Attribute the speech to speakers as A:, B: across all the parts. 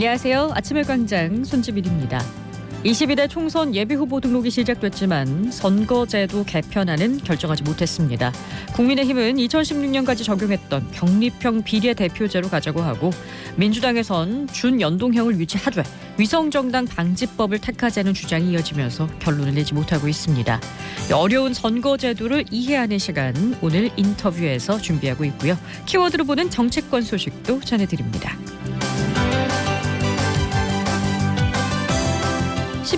A: 안녕하세요. 아침의 광장 손지민입니다. 22대 총선 예비후보 등록이 시작됐지만 선거제도 개편안은 결정하지 못했습니다. 국민의힘은 2016년까지 적용했던 병립형 비례대표제로 가자고 하고 민주당에선 준연동형을 유지하되 위성정당 방지법을 택하자는 주장이 이어지면서 결론을 내지 못하고 있습니다. 어려운 선거제도를 이해하는 시간 오늘 인터뷰에서 준비하고 있고요. 키워드로 보는 정치권 소식도 전해드립니다.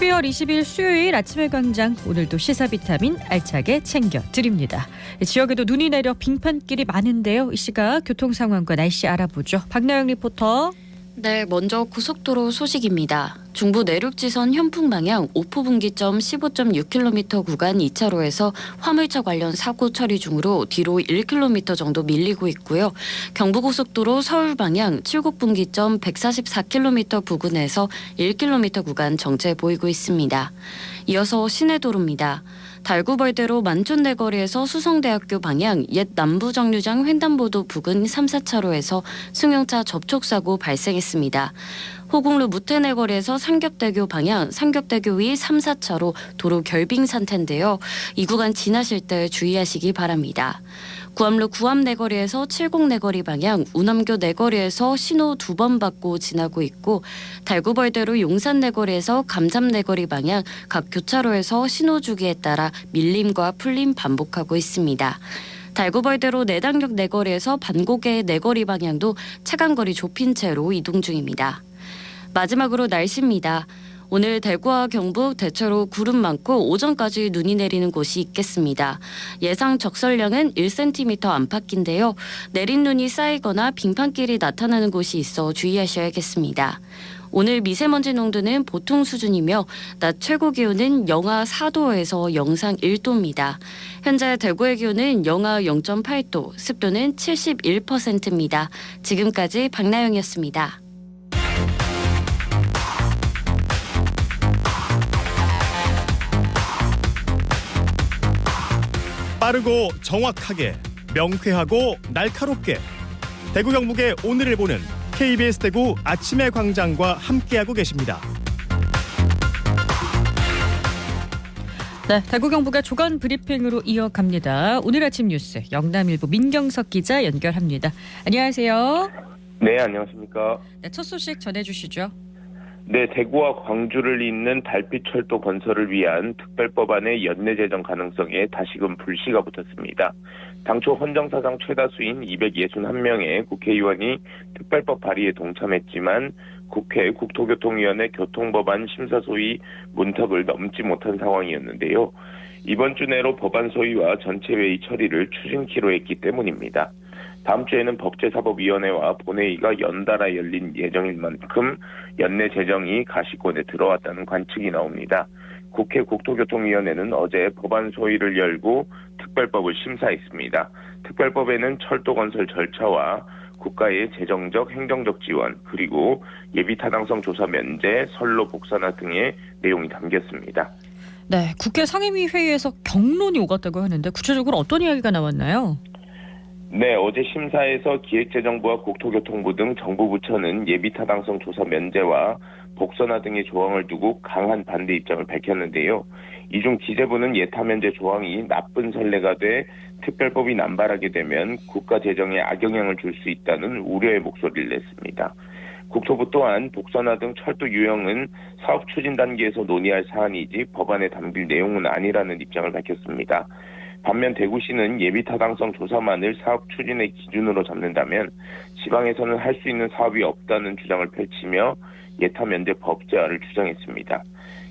A: 12월 20일 수요일 아침의 광장 오늘도 시사 비타민 알차게 챙겨 드립니다. 지역에도 눈이 내려 빙판길이 많은데요. 이 시각 교통 상황과 날씨 알아보죠. 박나영 리포터.
B: 네, 먼저 고속도로 소식입니다. 중부 내륙지선 현풍 방향 오포 분기점 15.6km 구간 2차로에서 화물차 관련 사고 처리 중으로 뒤로 1km 정도 밀리고 있고요. 경부고속도로 서울 방향 칠곡 분기점 144km 부근에서 1km 구간 정체 보이고 있습니다. 이어서 시내 도로입니다. 달구벌대로 만촌내거리에서 수성대학교 방향 옛 남부정류장 횡단보도 부근 3, 4차로에서 승용차 접촉사고 발생했습니다. 호국루 무태내 거리에서 삼겹대교 방향 삼겹대교 위 3, 4차로 도로 결빙 상태인데요. 이 구간 지나실 때 주의하시기 바랍니다. 구암로 구암 내거리에서 칠곡내거리 방향 우남교 내거리에서 신호 두 번 받고 지나고 있고 달구벌대로 용산 내거리에서 감삼 내거리 방향 각 교차로에서 신호 주기에 따라 밀림과 풀림 반복하고 있습니다. 달구벌대로 내당역 내거리에서 반고개 내거리 방향도 차간거리 좁힌 채로 이동 중입니다. 마지막으로 날씨입니다. 오늘 대구와 경북 대체로 구름 많고 오전까지 눈이 내리는 곳이 있겠습니다. 예상 적설량은 1cm 안팎인데요. 내린 눈이 쌓이거나 빙판길이 나타나는 곳이 있어 주의하셔야겠습니다. 오늘 미세먼지 농도는 보통 수준이며 낮 최고 기온은 영하 4도에서 영상 1도입니다. 현재 대구의 기온은 영하 0.8도, 습도는 71%입니다. 지금까지 박나영이었습니다.
C: 빠르고 정확하게 명쾌하고 날카롭게 대구 경북의 오늘을 보는 KBS 대구 아침의 광장과 함께하고 계십니다.
A: 네, 대구 경북의 조간 브리핑으로 이어갑니다. 오늘 아침 뉴스 영남일보 민경석 기자 연결합니다. 안녕하세요.
D: 네, 안녕하십니까.
A: 네, 첫 소식 전해주시죠.
D: 네, 대구와 광주를 잇는 달빛철도 건설을 위한 특별법안의 연내 제정 가능성에 다시금 불씨가 붙었습니다. 당초 헌정사상 최다수인 261명의 국회의원이 특별법 발의에 동참했지만 국회 국토교통위원회 교통법안 심사 소위 문턱을 넘지 못한 상황이었는데요. 이번 주 내로 법안 소위와 전체 회의 처리를 추진키로 했기 때문입니다. 다음 주에는 법제사법위원회와 본회의가 연달아 열린 예정인 만큼 연내 제정이 가시권에 들어왔다는 관측이 나옵니다. 국회 국토교통위원회는 어제 법안 소위를 열고 특별법을 심사했습니다. 특별법에는 철도 건설 절차와 국가의 재정적, 행정적 지원, 그리고 예비 타당성 조사 면제, 선로 복선화 등의 내용이 담겼습니다.
A: 네, 국회 상임위 회의에서 경론이 오갔다고 하는데 구체적으로 어떤 이야기가 나왔나요?
D: 네, 어제 심사에서 기획재정부와 국토교통부 등 정부 부처는 예비타당성 조사 면제와 복선화 등의 조항을 두고 강한 반대 입장을 밝혔는데요. 이 중 기재부는 예타 면제 조항이 나쁜 선례가 돼 특별법이 남발하게 되면 국가 재정에 악영향을 줄 수 있다는 우려의 목소리를 냈습니다. 국토부 또한 복선화 등 철도 유형은 사업 추진 단계에서 논의할 사안이지 법안에 담길 내용은 아니라는 입장을 밝혔습니다. 반면 대구시는 예비 타당성 조사만을 사업 추진의 기준으로 잡는다면 지방에서는 할 수 있는 사업이 없다는 주장을 펼치며 예타 면제 법제화를 주장했습니다.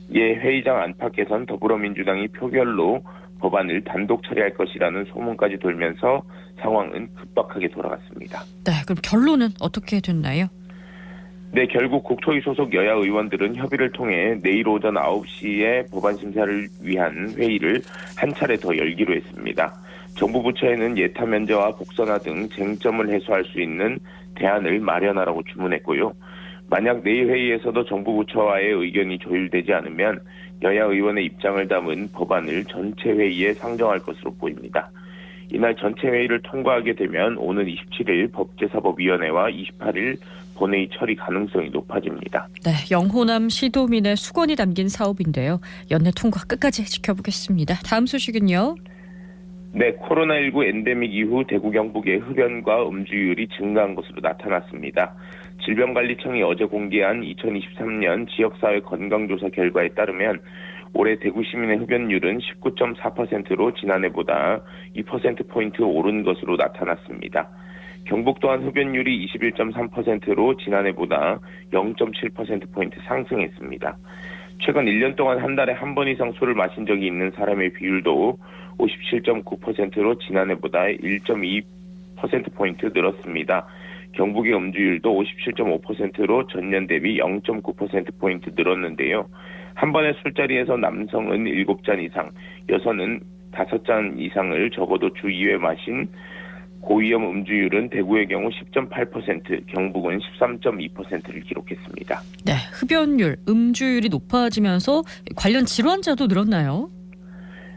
D: 이에 회의장 안팎에선 더불어민주당이 표결로 법안을 단독 처리할 것이라는 소문까지 돌면서 상황은 급박하게 돌아갔습니다.
A: 네, 그럼 결론은 어떻게 됐나요?
D: 네, 결국 국토위 소속 여야 의원들은 협의를 통해 내일 오전 9시에 법안 심사를 위한 회의를 한 차례 더 열기로 했습니다. 정부 부처에는 예타 면제와 복선화 등 쟁점을 해소할 수 있는 대안을 마련하라고 주문했고요. 만약 내일 회의에서도 정부 부처와의 의견이 조율되지 않으면 여야 의원의 입장을 담은 법안을 전체 회의에 상정할 것으로 보입니다. 이날 전체 회의를 통과하게 되면 오는 27일 법제사법위원회와 28일 본회의 처리 가능성이 높아집니다.
A: 네, 영호남 시도민의 수건이 담긴 사업인데요. 연내 통과 끝까지 지켜보겠습니다. 다음 소식은요.
D: 네, 코로나19 엔데믹 이후 대구 경북의 흡연과 음주율이 증가한 것으로 나타났습니다. 질병관리청이 어제 공개한 2023년 지역사회 건강조사 결과에 따르면 올해 대구 시민의 흡연율은 19.4%로 지난해보다 2%포인트 오른 것으로 나타났습니다. 경북 또한 흡연율이 21.3%로 지난해보다 0.7%포인트 상승했습니다. 최근 1년 동안 한 달에 한 번 이상 술을 마신 적이 있는 사람의 비율도 57.9%로 지난해보다 1.2%포인트 늘었습니다. 경북의 음주율도 57.5%로 전년 대비 0.9%포인트 늘었는데요. 한 번의 술자리에서 남성은 7잔 이상, 여성은 5잔 이상을 적어도 주 2회 마신 고위험 음주율은 대구의 경우 10.8%, 경북은 13.2%를 기록했습니다.
A: 네, 흡연율, 음주율이 높아지면서 관련 질환자도 늘었나요?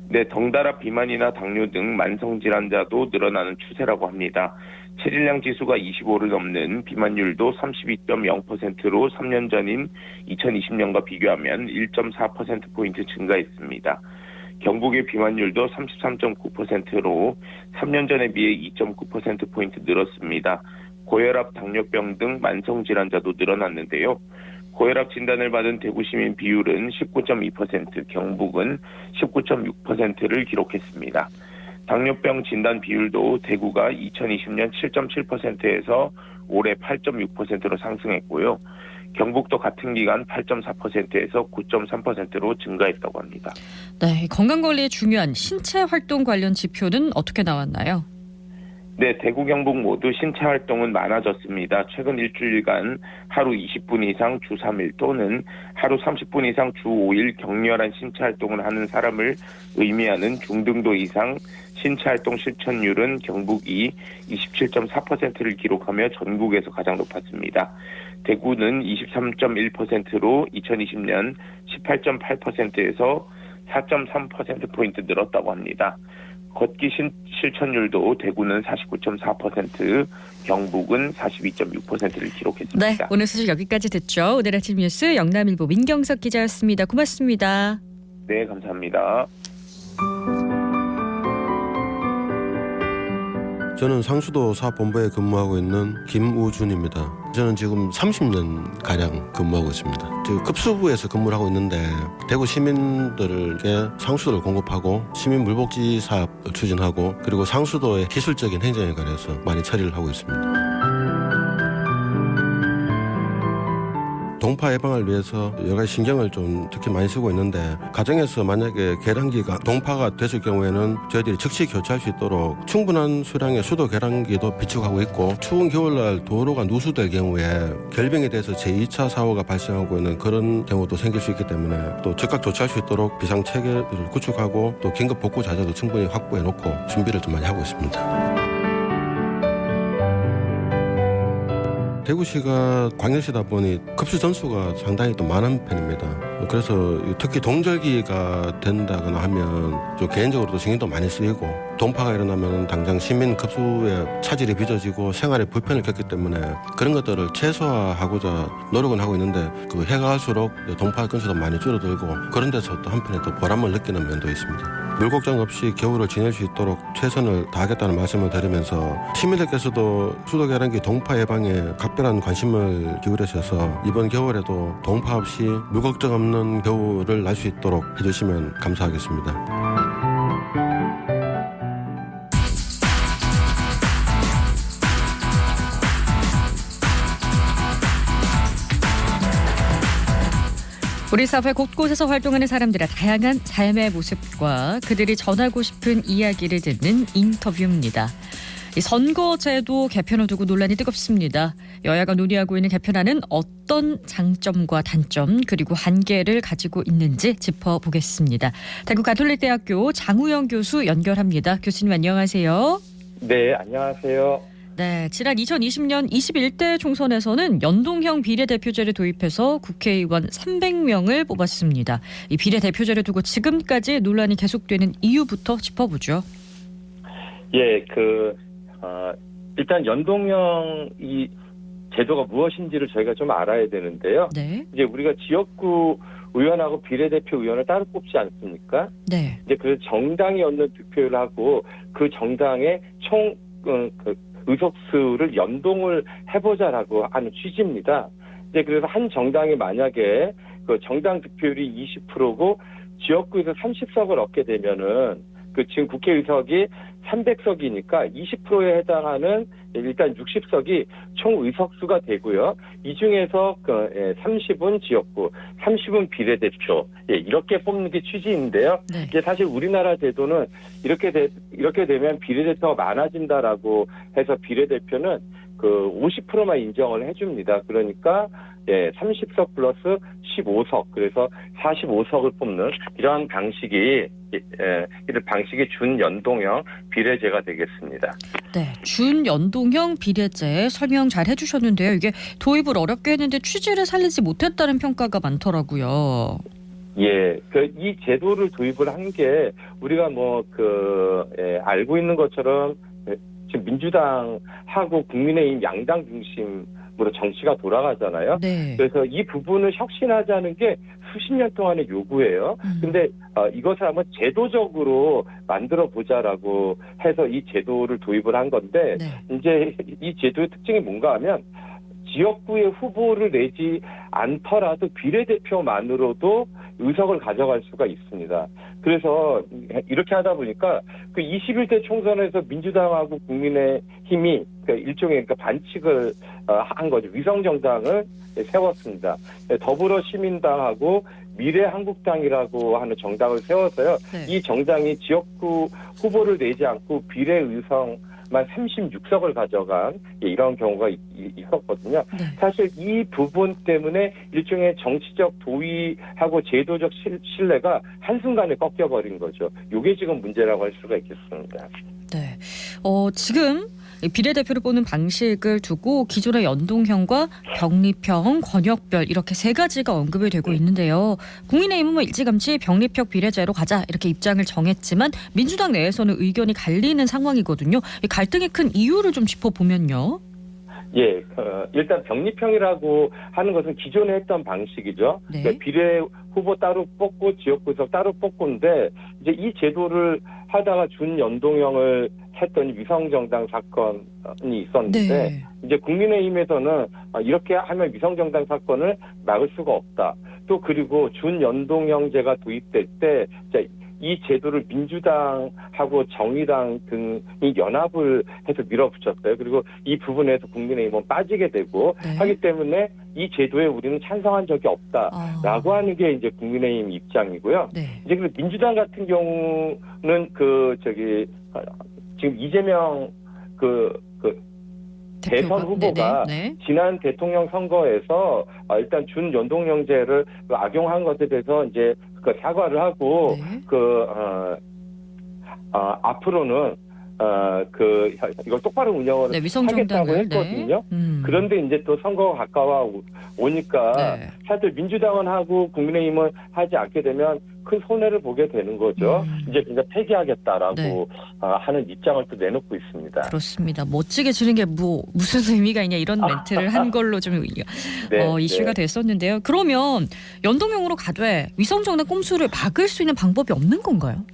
D: 네, 덩달아 비만이나 당뇨 등 만성 질환자도 늘어나는 추세라고 합니다. 체질량 지수가 25를 넘는 비만율도 32.0%로 3년 전인 2020년과 비교하면 1.4%포인트 증가했습니다. 경북의 비만율도 33.9%로 3년 전에 비해 2.9%포인트 늘었습니다. 고혈압, 당뇨병 등 만성 질환자도 늘어났는데요. 고혈압 진단을 받은 대구 시민 비율은 19.2%, 경북은 19.6%를 기록했습니다. 당뇨병 진단 비율도 대구가 2020년 7.7%에서 올해 8.6%로 상승했고요. 경북도 같은 기간 8.4%에서 9.3%로 증가했다고 합니다.
A: 네, 건강 관리에 중요한 신체 활동 관련 지표는 어떻게 나왔나요?
D: 네, 대구 경북 모두 신체 활동은 많아졌습니다. 최근 일주일간 하루 20분 이상 주 3일 또는 하루 30분 이상 주 5일 격렬한 신체 활동을 하는 사람을 의미하는 중등도 이상 신체 활동 실천율은 경북이 27.4%를 기록하며 전국에서 가장 높았습니다. 대구는 23.1%로 2020년 18.8%에서 4.3%포인트 늘었다고 합니다. 걷기 신, 실천율도 대구는 49.4%, 경북은 42.6%를 기록했습니다.
A: 네, 오늘 소식 여기까지 듣죠. 오늘 아침 뉴스 영남일보 민경석 기자였습니다. 고맙습니다.
D: 네, 감사합니다.
E: 저는 상수도 사본부에 근무하고 있는 김우준입니다. 저는 지금 30년 가량 근무하고 있습니다. 지금 급수부에서 근무를 하고 있는데 대구 시민들에게 상수도를 공급하고 시민 물복지 사업을 추진하고 그리고 상수도의 기술적인 행정에 관해서 많이 처리를 하고 있습니다. 동파 예방을 위해서 여러 가지 신경을 좀 특히 많이 쓰고 있는데 가정에서 만약에 계량기가 동파가 됐을 경우에는 저희들이 즉시 교체할 수 있도록 충분한 수량의 수도 계량기도 비축하고 있고 추운 겨울날 도로가 누수될 경우에 결병에 대해서 제2차 사고가 발생하고 있는 그런 경우도 생길 수 있기 때문에 또 즉각 조치할 수 있도록 비상 체계를 구축하고 또 긴급 복구 자재도 충분히 확보해 놓고 준비를 좀 많이 하고 있습니다. 대구시가 광역시다 보니 급수 전수가 상당히 또 많은 편입니다. 그래서 특히 동절기가 된다거나 하면 좀 개인적으로도 신경도 많이 쓰이고 동파가 일어나면 당장 시민 급수에 차질이 빚어지고 생활에 불편을 겪기 때문에 그런 것들을 최소화하고자 노력은 하고 있는데 그 해가 갈수록 동파 건수도 많이 줄어들고 그런 데서 또 한편에 또 보람을 느끼는 면도 있습니다. 물 걱정 없이 겨울을 지낼 수 있도록 최선을 다하겠다는 말씀을 드리면서 시민들께서도 수도 계량기 동파 예방에 각별한 관심을 기울이셔서 이번 겨울에도 동파 없이 물 걱정 없는 겨울을 날 수 있도록 해주시면 감사하겠습니다.
A: 우리 사회 곳곳에서 활동하는 사람들의 다양한 삶의 모습과 그들이 전하고 싶은 이야기를 듣는 인터뷰입니다. 이 선거제도 개편을 두고 논란이 뜨겁습니다. 여야가 논의하고 있는 개편안은 어떤 장점과 단점 그리고 한계를 가지고 있는지 짚어보겠습니다. 대구 가톨릭대학교 장우영 교수 연결합니다. 교수님 안녕하세요.
F: 네, 안녕하세요.
A: 네, 지난 2020년 21대 총선에서는 연동형 비례대표제를 도입해서 국회의원 300명을 뽑았습니다. 이 비례대표제를 두고 지금까지 논란이 계속되는 이유부터 짚어보죠.
F: 예, 그, 어, 일단 연동형 이 제도가 무엇인지를 저희가 좀 알아야 되는데요.
A: 네.
F: 이제 우리가 지역구 의원하고 비례대표 의원을 따로 뽑지 않습니까?
A: 네.
F: 이제 그 정당이 얻는 득표율 하고 그 정당의 총 어, 그 의석수를 연동을 해보자라고 하는 취지입니다. 이제 그래서 한 정당이 만약에 그 정당 득표율이 20%고 지역구에서 30석을 얻게 되면은 그 지금 국회의석이 300석이니까 20%에 해당하는 일단 60석이 총 의석수가 되고요. 이 중에서 그 30은 지역구, 30은 비례대표 예, 이렇게 뽑는 게 취지인데요.
A: 네.
F: 이제 사실 우리나라 제도는 이렇게 되, 이렇게 되면 비례대표가 많아진다라고 해서 비례대표는 그 50%만 인정을 해줍니다. 그러니까 예, 30석 플러스 15석 그래서 45석을 뽑는 이러한 방식이 예, 이런 방식이 준연동형 비례제가 되겠습니다.
A: 네. 준연동형 비례제 설명 잘 해주셨는데요. 이게 도입을 어렵게 했는데 취지를 살리지 못했다는 평가가 많더라고요.
F: 예, 그 이 제도를 도입을 한 게 우리가 뭐그 예, 알고 있는 것처럼 예, 지금 민주당하고 국민의힘 양당 중심 으로 정치가 돌아가잖아요.
A: 네.
F: 그래서 이 부분을 혁신하자는 게 수십 년 동안의 요구예요.
A: 음.
F: 근데 어, 이것을 한번 제도적으로 만들어 보자라고 해서 이 제도를 도입을 한 건데
A: 네.
F: 이제 이 제도의 특징이 뭔가 하면 지역구의 후보를 내지 않더라도 비례대표만으로도 의석을 가져갈 수가 있습니다. 그래서 이렇게 하다 보니까 그 21대 총선에서 민주당하고 국민의힘이 그 일종의 그 반칙을 어, 한 거죠. 위성 정당을 세웠습니다. 더불어 시민당하고 미래 한국당이라고 하는 정당을 세워서요.
A: 네.
F: 이 정당이 지역구 후보를 내지 않고 비례 의석만 36석을 가져간 예, 이런 경우가 있, 었거든요
A: 네.
F: 사실 이 부분 때문에 일종의 정치적 도의하고 제도적 실- 신뢰가 한순간에 꺾여버린 거죠. 이게 지금 문제라고 할 수가 있겠습니다.
A: 네. 어, 지금 이 비례대표를 뽑는 방식을 두고 기존의 연동형과 병립형, 권역별 이렇게 세 가지가 언급이 되고 있는데요. 국민의힘은 뭐 일찌감치 병립형 비례제로 가자 이렇게 입장을 정했지만 민주당 내에서는 의견이 갈리는 상황이거든요. 이 갈등이 큰 이유를 좀 짚어보면요.
F: 예, 어, 일단 병립형이라고 하는 것은 기존에 했던 방식이죠.
A: 네.
F: 그러니까 비례 후보 따로 뽑고 지역구에서 따로 뽑고인데 이제 이 제도를 하다가 준연동형을 했더니 위성정당 사건이 있었는데
A: 네.
F: 이제 국민의힘에서는 아, 이렇게 하면 위성정당 사건을 막을 수가 없다. 또 그리고 준연동형제가 도입될 때 이제 이 제도를 민주당하고 정의당 등이 연합을 해서 밀어붙였어요. 그리고 이 부분에서 국민의힘은 빠지게 되고
A: 네.
F: 하기 때문에 이 제도에 우리는 찬성한 적이 없다라고
A: 아,
F: 하는 게 이제 국민의힘 입장이고요.
A: 네.
F: 이제 그 민주당 같은 경우는 그 저기 어, 지금 이재명 그, 그 대선
A: 대표가-
F: 후보가
A: 네, 네,
F: 지난 대통령 선거에서 어, 일단 준연동형제를 그 악용한 것에 대해서 이제 그 사과를 하고
A: 네.
F: 그 어, 어, 앞으로는 어, 그 이걸 똑바로 운영을
A: 네,
F: 하겠다고
A: 위성정당을
F: 했거든요.
A: 네. 음.
F: 그런데 이제 또 선거가 가까워 오- 오니까
A: 네.
F: 사실 민주당은 하고 국민의힘은 하지 않게 되면 큰 손해를 보게 되는 거죠.
A: 음.
F: 이제 그냥 폐기하겠다라고
A: 네.
F: 아, 하는 입장을 또 내놓고 있습니다.
A: 그렇습니다. 멋지게 지는 게 뭐 무슨 의미가 있냐 이런 멘트를 한 걸로 좀
F: 네,
A: 어, 이슈가
F: 네.
A: 됐었는데요. 그러면 연동형으로 가되 위성정당 꼼수를 막을 수 있는 방법이 없는 건가요?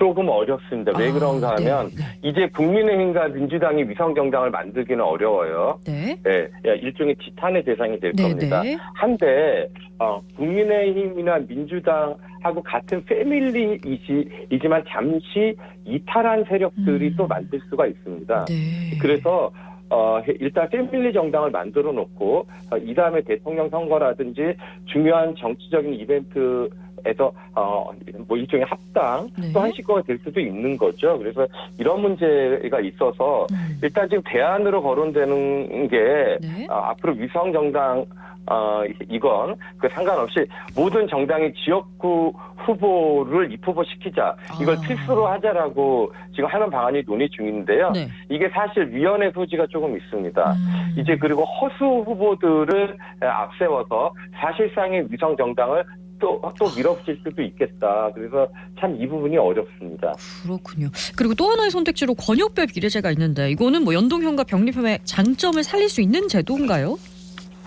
F: 조금 어렵습니다. 왜
A: 아,
F: 그런가 하면
A: 네,
F: 이제 국민의힘과 민주당이 위성 정당을 만들기는 어려워요.
A: 네.
F: 예, 예, 일종의 지탄의 대상이 될
A: 네,
F: 겁니다.
A: 네.
F: 한데 어, 국민의힘이나 민주당하고 같은 패밀리이지만 잠시 이탈한 세력들이
A: 음.
F: 또 만들 수가 있습니다.
A: 네.
F: 그래서 어, 일단 패밀리 정당을 만들어 놓고 어, 이 다음에 대통령 선거라든지 중요한 정치적인 이벤트 에서 어, 뭐 일종의 합당
A: 네.
F: 또 한식거가 될 수도 있는 거죠. 그래서 이런 문제가 있어서
A: 음.
F: 일단 지금 대안으로 거론되는 게
A: 네.
F: 어, 앞으로 위성 정당 어, 이건 그 상관없이 모든 정당의 지역구 후보를 입후보 시키자 이걸
A: 아.
F: 필수로 하자라고 지금 하는 방안이 논의 중인데요.
A: 네.
F: 이게 사실 위헌의 소지가 조금 있습니다.
A: 음.
F: 이제 그리고 허수 후보들을 앞세워서 사실상의 위성 정당을 또, 또 밀어붙일 수도 있겠다. 그래서 참 이 부분이 어렵습니다.
A: 그렇군요. 그리고 또 하나의 선택지로 권역별 비례제가 있는데 이거는 뭐 연동형과 병립형의 장점을 살릴 수 있는 제도인가요?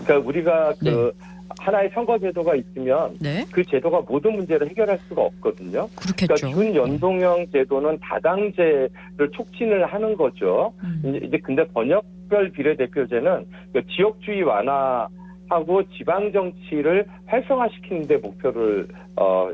F: 그러니까 우리가 그 하나의 선거 제도가 있으면
A: 네,
F: 그 제도가 모든 문제를 해결할 수가 없거든요.
A: 그렇겠죠.
F: 그러니까 준연동형 제도는 다당제를 촉진을 하는 거죠.
A: 음.
F: 이제 근데 번역별 비례대표제는 그 지역주의 완화 하고 지방 정치를 활성화시키는 데 목표를 어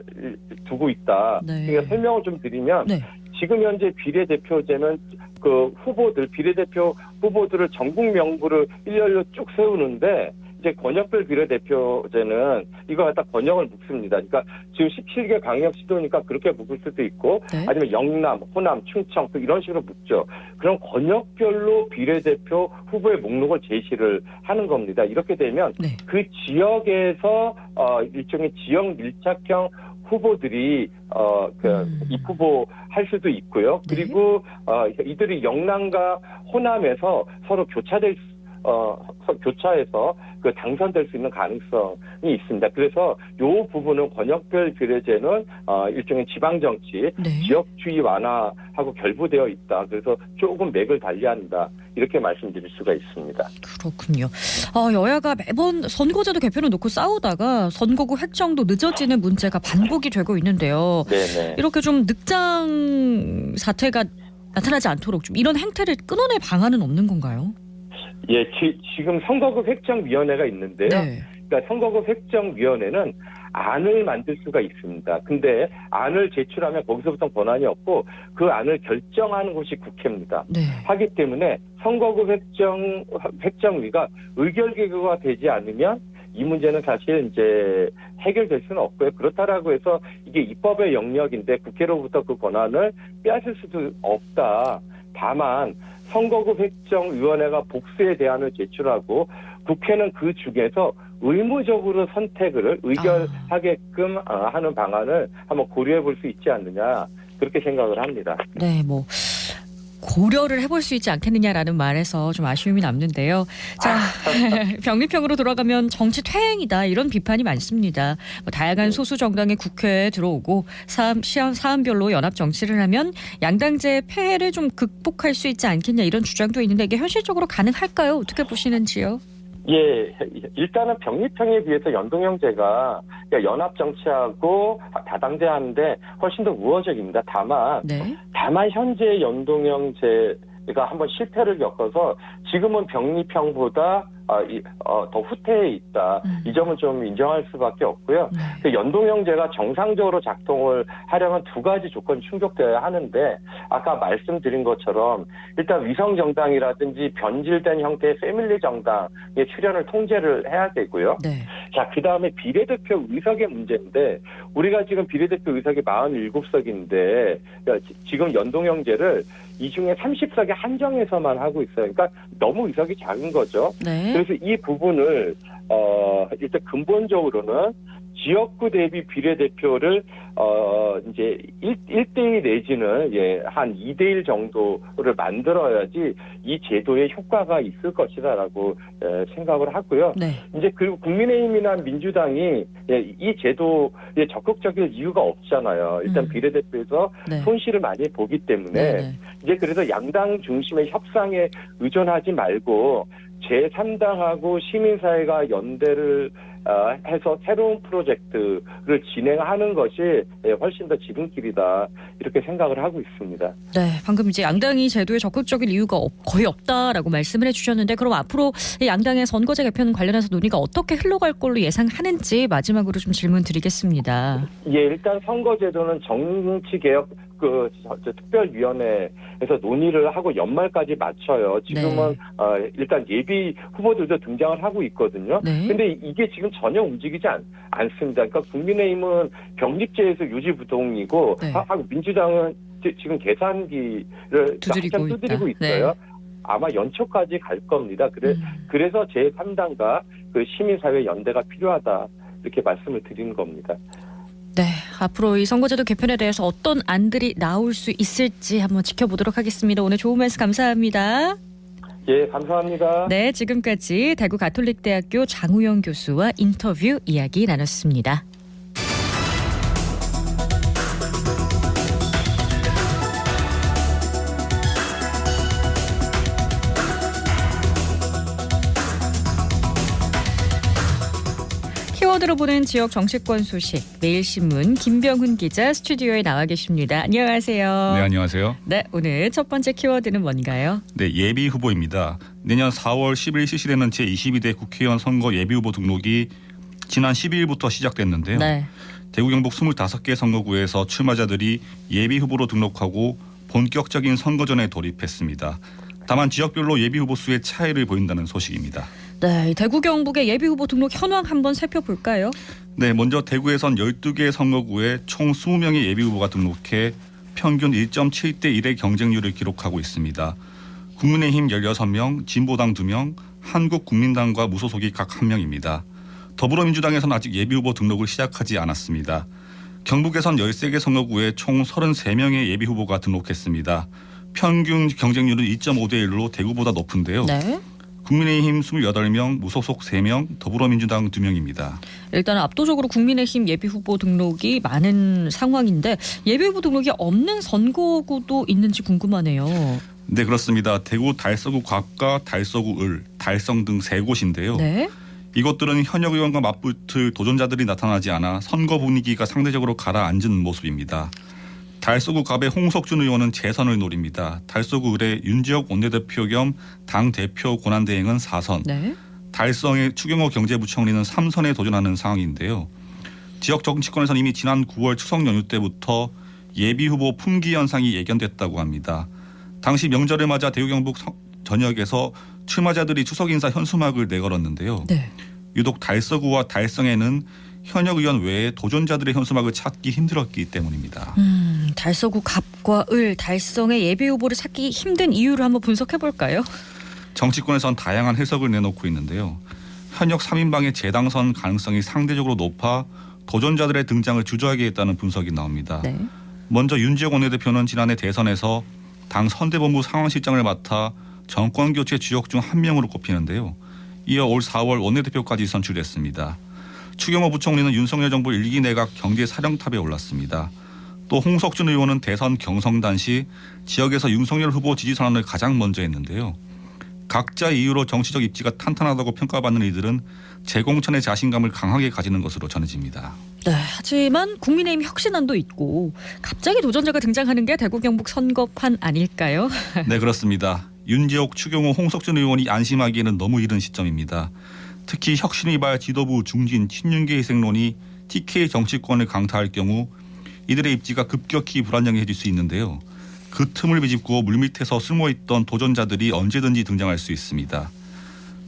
F: 두고 있다.
A: 네.
F: 그러니까 설명을 좀 드리면
A: 네.
F: 지금 현재 비례대표제는 그 후보들 비례대표 후보들을 전국 명부를 일렬로 쭉 세우는데 이제 권역별 비례대표제는 이거 갖다 권역을 묶습니다. 그러니까 지금 17개 광역시도니까 그렇게 묶을 수도 있고
A: 네.
F: 아니면 영남, 호남, 충청 또 이런 식으로 묶죠. 그럼 권역별로 비례대표 후보의 목록을 제시를 하는 겁니다. 이렇게 되면
A: 네.
F: 그 지역에서 어 일종의 지역 밀착형 후보들이 어그
A: 음.
F: 입후보 할 수도 있고요.
A: 네.
F: 그리고 어 이들이 영남과 호남에서 서로 교차될 수- 어 서- 교차해서 그 당선될 수 있는 가능성이 있습니다. 그래서 요 부분은 권역별 비례제는 어 일종의 지방 정치
A: 네.
F: 지역 주의 완화하고 결부되어 있다. 그래서 조금 맥을 달리한다. 이렇게 말씀드릴 수가 있습니다.
A: 그렇군요. 아, 여야가 매번 선거제도 개편을 놓고 싸우다가 선거구 획정도 늦어지는 문제가 반복이 되고 있는데요.
F: 네네.
A: 이렇게 좀 늑장 사태가 나타나지 않도록 좀 이런 행태를 끊어낼 방안은 없는 건가요?
F: 예, 지, 금 선거구 획정위원회가 있는데요.
A: 네.
F: 그러니까 선거구 획정위원회는 안을 만들 수가 있습니다. 근데 안을 제출하면 거기서부터 권한이 없고 그 안을 결정하는 곳이 국회입니다.
A: 네.
F: 하기 때문에 선거구 획정 획정위가 의결 기구가 되지 않으면 이 문제는 사실 이제 해결될 수는 없고요. 그렇다라고 해서 이게 입법의 영역인데 국회로부터 그 권한을 빼앗을 수도 없다. 다만 선거구 획정위원회가 복수의 대안을 제출하고 국회는 그 중에서 의무적으로 선택을 의결하게끔 어, 하는 방안을 한번 고려해 볼 수 있지 않느냐 그렇게 생각을 합니다.
A: 네, 뭐 고려를 해볼 수 있지 않겠느냐라는 말에서 좀 아쉬움이 남는데요. 자, 병립형으로 돌아가면 정치 퇴행이다 이런 비판이 많습니다. 뭐 다양한 소수 정당의 국회에 들어오고 사안, 시험 사안별로 연합 정치를 하면 양당제 폐해를 좀 극복할 수 있지 않겠냐 이런 주장도 있는데 이게 현실적으로 가능할까요? 어떻게 보시는지요?
F: 예, 일단은 병립형에 비해서 연동형제가 연합 정치하고 다당제하는데 훨씬 더 우호적입니다. 다만
A: 네.
F: 다만 현재 연동형제가 한번 실패를 겪어서 지금은 병립형보다 어, 이, 어, 더 후퇴해 있다.
A: 음.
F: 이 점은 좀 인정할 수밖에 없고요.
A: 네.
F: 그 연동형제가 정상적으로 작동을 하려면 두 가지 조건이 충족되어야 하는데 아까 말씀드린 것처럼 일단 위성 정당이라든지 변질된 형태의 패밀리 정당의 출현을 통제를 해야 되고요.
A: 네.
F: 자, 그 다음에 비례대표 의석의 문제인데, 우리가 지금 비례대표 의석이 47석인데, 지금 연동형제를 이 중에 30석에 한정해서만 하고 있어요. 그러니까 너무 의석이 작은 거죠.
A: 네.
F: 그래서 이 부분을, 어, 일단 근본적으로는 지역구 대비 비례대표를, 어, 이제 1, 일대일 내지는, 예, 한 2대1 정도를 만들어야지 이 제도에 효과가 있을 것이다라고, 예, 생각을 하고요.
A: 네.
F: 이제 그리고 국민의힘이나 민주당이 예, 이 제도에 적극적일 이유가 없잖아요. 일단
A: 음.
F: 비례대표에서
A: 네.
F: 손실을 많이 보기 때문에
A: 네. 네.
F: 이제 그래서 양당 중심의 협상에 의존하지 말고 제3당하고 시민사회가 연대를 어, 해서 새로운 프로젝트를 진행하는 것이 예, 훨씬 더 지름길이다 이렇게 생각을 하고 있습니다.
A: 네, 방금 이제 양당이 제도에 적극적인 이유가 없- 거의 없다라고 말씀을 해주셨는데 그럼 앞으로 이 양당의 선거제 개편 관련해서 논의가 어떻게 흘러갈 걸로 예상하는지 마지막으로 좀 질문 드리겠습니다.
F: 예, 일단 선거제도는 정치 개혁 그 저- 저 특별위원회에서 논의를 하고 연말까지 맞춰요. 지금은
A: 네.
F: 어, 일단 예비 후보들도 등장을 하고 있거든요.
A: 네.
F: 근데 이게 지금 전혀 움직이지 않, 않습니다. 그러니까 국민의힘은 병립제에서 유지부동이고
A: 네.
F: 하- 하고 민주당은 지- 지금 계산기를
A: 두드리고
F: 한참 두드리고
A: 있다.
F: 있어요.
A: 네.
F: 아마 연초까지 갈 겁니다. 그래
A: 음.
F: 그래서 제 3당과 그 시민사회 연대가 필요하다 이렇게 말씀을 드리는 겁니다.
A: 네, 앞으로 이 선거제도 개편에 대해서 어떤 안들이 나올 수 있을지 한번 지켜보도록 하겠습니다. 오늘 좋은 말씀 감사합니다.
F: 예, 감사합니다.
A: 네, 지금까지 대구 가톨릭대학교 장우영 교수와 인터뷰 이야기 나눴습니다. 키워드로 보는 지역 정치권 소식 매일신문 김병훈 기자 스튜디오에 나와 계십니다. 안녕하세요.
G: 네, 안녕하세요.
A: 네, 오늘 첫 번째 키워드는 뭔가요?
G: 네, 예비 후보입니다. 내년 4월 10일 실시되는 제22대 국회의원 선거 예비 후보 등록이 지난 12일부터 시작됐는데요.
A: 네.
G: 대구 경북 25개 선거구에서 출마자들이 예비 후보로 등록하고 본격적인 선거전에 돌입했습니다. 다만 지역별로 예비 후보 수의 차이를 보인다는 소식입니다.
A: 네, 대구 경북의 예비 후보 등록 현황 한번 살펴볼까요?
G: 네, 먼저 대구에선 12개 선거구에 총 20명의 예비 후보가 등록해 평균 1.7대 1의 경쟁률을 기록하고 있습니다. 국민의힘 16명, 진보당 2명, 한국국민당과 무소속이 각 1명입니다. 더불어민주당에서는 아직 예비 후보 등록을 시작하지 않았습니다. 경북에선 13개 선거구에 총 33명의 예비 후보가 등록했습니다. 평균 경쟁률은 2.5대 1로 대구보다 높은데요.
A: 네.
G: 국민의힘 28명, 무소속 3명, 더불어민주당 2명입니다.
A: 일단 압도적으로 국민의힘 예비 후보 등록이 많은 상황인데 예비 후보 등록이 없는 선거구도 있는지 궁금하네요.
G: 네 그렇습니다. 대구 달서구 갑과 달서구 을, 달성 등 세 곳인데요.
A: 네.
G: 이것들은 현역 의원과 맞붙을 도전자들이 나타나지 않아 선거 분위기가 상대적으로 가라앉은 모습입니다. 달서구 갑의 홍석준 의원은 재선을 노립니다. 달서구 을의 윤지혁 원내대표 겸 당 대표 권한대행은 4선,
A: 네.
G: 달성의 추경호 경제부총리는 3선에 도전하는 상황인데요. 지역 정치권에서는 이미 지난 9월 추석 연휴 때부터 예비 후보 품귀 현상이 예견됐다고 합니다. 당시 명절을 맞아 대구 경북 서- 전역에서 출마자들이 추석 인사 현수막을 내걸었는데요.
A: 네.
G: 유독 달서구와 달성에는 현역 의원 외에 도전자들의 현수막을 찾기 힘들었기 때문입니다.
A: 음, 달서구 갑과 을, 달성의 예비 후보를 찾기 힘든 이유를 한번 분석해 볼까요?
G: 정치권에선 다양한 해석을 내놓고 있는데요. 현역 3인방의 재당선 가능성이 상대적으로 높아 도전자들의 등장을 주저하게 했다는 분석이 나옵니다.
A: 네.
G: 먼저 윤지혁 원내대표는 지난해 대선에서 당 선대본부 상황실장을 맡아 정권 교체 주역 중 한 명으로 꼽히는데요. 이어 올 4월 원내대표까지 선출됐습니다. 추경호 부총리는 윤석열 정부 일기 내각 경제 사령탑에 올랐습니다. 또 홍석준 의원은 대선 경성단 시 지역에서 윤석열 후보 지지 선언을 가장 먼저 했는데요. 각자 이유로 정치적 입지가 탄탄하다고 평가받는 이들은 재공천의 자신감을 강하게 가지는 것으로 전해집니다.
A: 네, 하지만 국민의힘 혁신안도 있고 갑자기 도전자가 등장하는 게 대구 경북 선거판 아닐까요?
G: 네 그렇습니다. 윤지옥, 추경호, 홍석준 의원이 안심하기에는 너무 이른 시점입니다. 특히 혁신위발 지도부 중진 친윤계 희생론이 TK 정치권을 강타할 경우 이들의 입지가 급격히 불안정해질 수 있는데요. 그 틈을 비집고 물밑에서 숨어있던 도전자들이 언제든지 등장할 수 있습니다.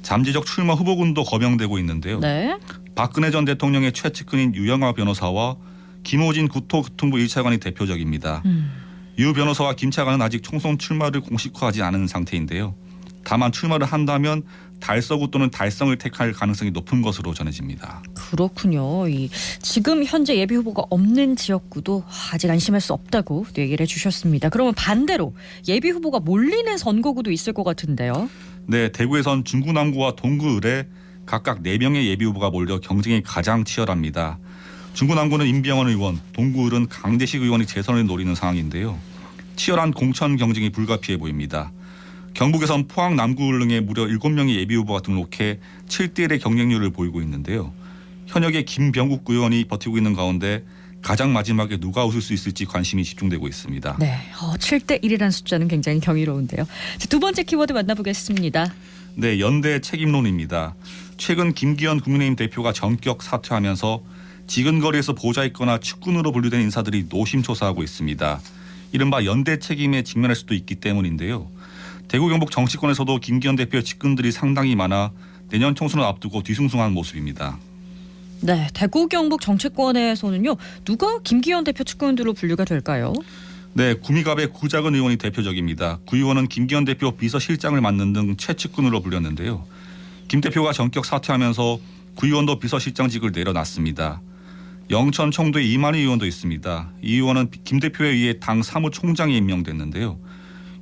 G: 잠재적 출마 후보군도 거명되고 있는데요.
A: 네.
G: 박근혜 전 대통령의 최측근인 유영아 변호사와 김호진 국토교통부 1차관이 대표적입니다.
A: 음.
G: 유 변호사와 김 차관은 아직 총선 출마를 공식화하지 않은 상태인데요. 다만 출마를 한다면 달서구 또는 달성을 택할 가능성이 높은 것으로 전해집니다.
A: 그렇군요. 이 지금 현재 예비 후보가 없는 지역구도 아직 안심할 수 없다고 또 얘기를 해주셨습니다. 그러면 반대로 예비 후보가 몰리는 선거구도 있을 것 같은데요.
G: 네, 대구에선 중구 남구와 동구 을에 각각 4명의 예비 후보가 몰려 경쟁이 가장 치열합니다. 중구 남구는 임병원 의원, 동구 을은 강대식 의원이 재선을 노리는 상황인데요. 치열한 공천 경쟁이 불가피해 보입니다. 경북에선 포항 남구 을릉에 무려 7명의 예비 후보가 등록해 7대 1의 경쟁률을 보이고 있는데요. 현역의 김병국 의원이 버티고 있는 가운데 가장 마지막에 누가 웃을 수 있을지 관심이 집중되고 있습니다.
A: 네, 어, 7대 1이라는 숫자는 굉장히 경이로운데요. 자, 두 번째 키워드 만나보겠습니다.
G: 네, 연대 책임론입니다. 최근 김기현 국민의힘 대표가 전격 사퇴하면서 지근거리에서 보좌했거나 측근으로 분류된 인사들이 노심초사하고 있습니다. 이른바 연대 책임에 직면할 수도 있기 때문인데요. 대구 경북 정치권에서도 김기현 대표의 측근들이 상당히 많아 내년 총선을 앞두고 뒤숭숭한 모습입니다.
A: 네, 대구 경북 정치권에서는요 누가 김기현 대표 측근들로 분류가 될까요?
G: 네, 구미갑의 구작은 의원이 대표적입니다. 구 의원은 김기현 대표 비서실장을 맡는 등 최측근으로 불렸는데요. 김 대표가 전격 사퇴하면서 구 의원도 비서실장직을 내려놨습니다. 영천 청도의 이만희 의원도 있습니다. 이 의원은 김 대표에 의해 당 사무총장에 임명됐는데요.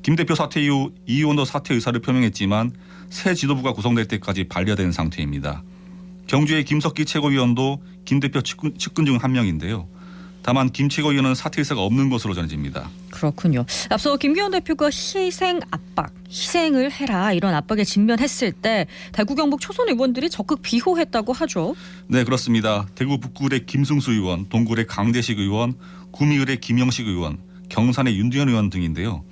G: 김 대표 사퇴 이후 이 의원도 사퇴 의사를 표명했지만 새 지도부가 구성될 때까지 반려된 상태입니다. 경주의 김석기 최고위원도 김 대표 측근, 측근 중 한 명인데요. 다만 김 최고위원은 사퇴 의사가 없는 것으로 전해집니다.
A: 그렇군요. 앞서 김기현 대표가 희생 압박, 희생을 해라 이런 압박에 직면했을 때 대구 경북 초선 의원들이 적극 비호했다고 하죠.
G: 네 그렇습니다. 대구 북구의 김승수 의원, 동굴의 강대식 의원, 구미을의 김영식 의원, 경산의 윤두현 의원 등인데요.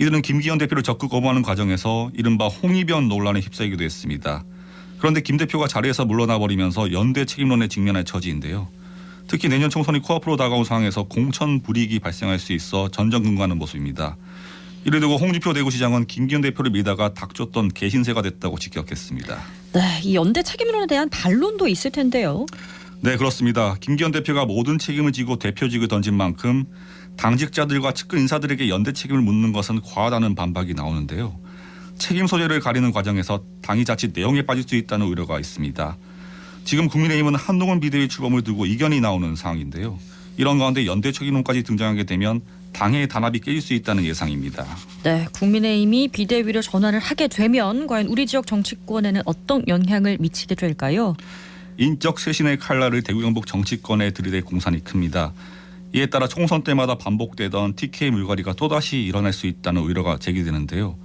G: 이들은 김기현 대표를 적극 거부하는 과정에서 이른바 홍위변 논란에 휩싸이기도 했습니다. 그런데 김 대표가 자리에서 물러나 버리면서 연대 책임론에 직면할 처지인데요. 특히 내년 총선이 코앞으로 다가온 상황에서 공천 불이익이 발생할 수 있어 전전긍긍하는 모습입니다. 이를 두고 홍준표 대구시장은 김기현 대표를 밀다가 닥쳤던 개신세가 됐다고 직격했습니다.
A: 네, 이 연대 책임론에 대한 반론도 있을 텐데요.
G: 네 그렇습니다. 김기현 대표가 모든 책임을 지고 대표직을 던진 만큼 당직자들과 측근 인사들에게 연대 책임을 묻는 것은 과하다는 반박이 나오는데요. 책임 소재를 가리는 과정에서 당이 자칫 내용에 빠질 수 있다는 우려가 있습니다. 지금 국민의힘은 한동훈 비대위 출범을 두고 이견이 나오는 상황인데요. 이런 가운데 연대 책임론까지 등장하게 되면 당의 단합이 깨질 수 있다는 예상입니다.
A: 네, 국민의힘이 비대위로 전환을 하게 되면 과연 우리 지역 정치권에는 어떤 영향을 미치게 될까요?
G: 인적 쇄신의 칼날을 대구 경북 정치권에 들이댈 공산이 큽니다. 이에 따라 총선 때마다 반복되던 TK 물갈이가 또다시 일어날 수 있다는 우려가 제기되는데요.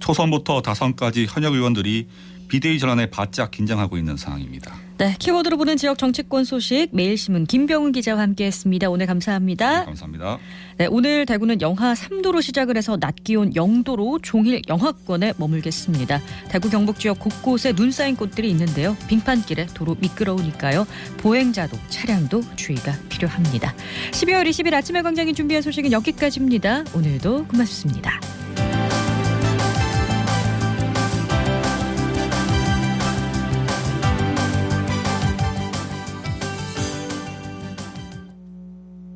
G: 초선부터 다선까지 현역 의원들이 비대위 전환에 바짝 긴장하고 있는 상황입니다.
A: 네, 키워드로 보는 지역 정치권 소식 매일신문 김병훈 기자와 함께했습니다. 오늘 감사합니다.
G: 네, 감사합니다.
A: 네, 오늘 대구는 영하 3도로 시작을 해서 낮 기온 0도로 종일 영하권에 머물겠습니다. 대구 경북 지역 곳곳에 눈 쌓인 곳들이 있는데요. 빙판길에 도로 미끄러우니까요. 보행자도 차량도 주의가 필요합니다. 12월 20일 아침에 광장이 준비한 소식은 여기까지입니다. 오늘도 고맙습니다.